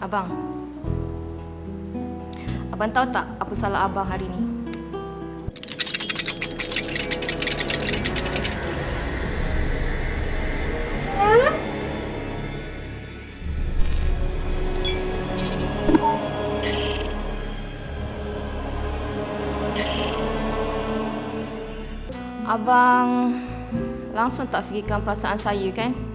Abang. Abang tahu tak apa salah abang hari ni? Abang langsung tak fikirkan perasaan saya kan?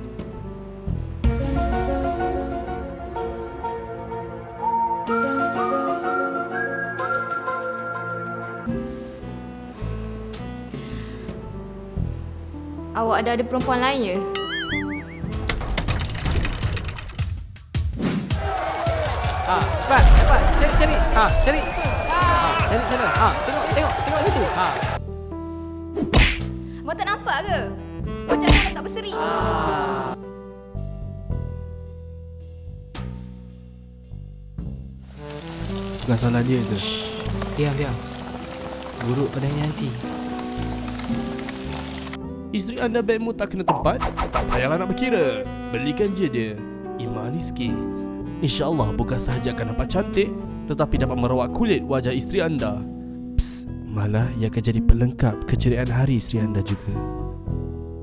Awak ada ada perempuan lain ya? Ah, cepat, cepat. Cari, cari. Ah, cari. Ah, cari sana. Ah, tengok, tengok, tengok situ. Ah. Abang tak nampak ke? Macam mana tak berseri? Bukan salah dia tu Diam, diam. Buruk padanya nanti. Isteri anda bedmu tak kena tempat? Tak payahlah nak berkira. Belikan je dia. Imani Skins InsyaAllah bukan sahaja akan nampak cantik Tetapi dapat merawat kulit wajah isteri anda. Psst, Malah ia akan jadi pelengkap keceriaan hari isteri anda juga